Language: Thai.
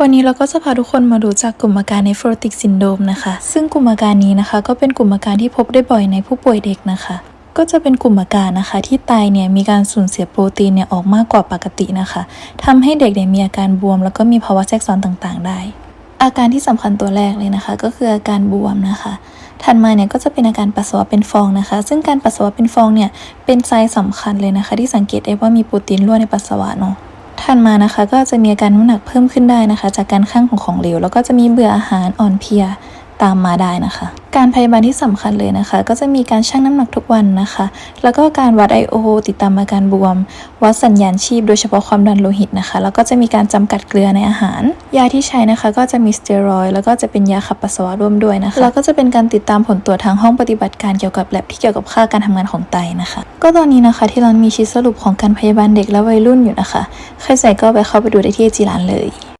วันนี้เราก็จะพาทุกคนมารู้จักกลุ่มอาการเนฟโรติกซินโดมนะคะ ซึ่งกลุ่มอาการนี้นะคะ ก็เป็นกลุ่มอาการที่พบได้บ่อยในผู้ป่วยเด็กนะคะ ก็จะเป็นกลุ่มอาการนะคะ ที่ไตเนี่ยมีการสูญเสียโปรตีนเนี่ยออกมากกว่าปกตินะคะทำให้เด็กเนี่ยมีอาการบวม แล้วก็มีภาวะแทรกซ้อนต่างๆ ได้ อาการที่สำคัญตัวแรกเลยนะคะ ก็คืออาการบวมนะคะถัดมาเนี่ยก็จะเป็นอาการปัสสาวะเป็นฟองนะคะ ซึ่งการปัสสาวะเป็นฟองเนี่ยเป็นไซน์สำคัญเลยนะคะ ที่สังเกตได้ว่ามีโปรตีนรั่วในปัสสาวะเนาะ ถัดมานะคะก็จะมีอาการน้ำหนักเพิ่มขึ้นได้นะคะ จากการข้างของของเหลว แล้วก็จะมีเบื่ออาหารอ่อนเพลีย ตามมาได้นะคะ การพยาบาลที่สำคัญเลยนะคะ ก็จะมีการชั่งน้ำหนักทุกวันนะคะ แล้วก็การวัด IO ติดตามอาการบวม วัดสัญญาณชีพโดยเฉพาะความดันโลหิตนะคะ แล้วก็จะมีการจำกัดเกลือในอาหาร ยาที่ใช้นะคะ ก็จะมีสเตียรอยแล้วก็จะเป็นยาขับปัสสาวะร่วมด้วยนะคะ แล้วก็จะเป็นการติดตามผลตรวจทางห้องปฏิบัติการเกี่ยวกับแลบที่เกี่ยวกับค่าการทำงานของไตนะคะ ก็ตอนนี้นะคะที่เรามีชีทสรุปของการพยาบาลเด็กและวัยรุ่นอยู่นะคะ ใครใส่ก็ไปเข้าไปดูได้ที่จีรานเลย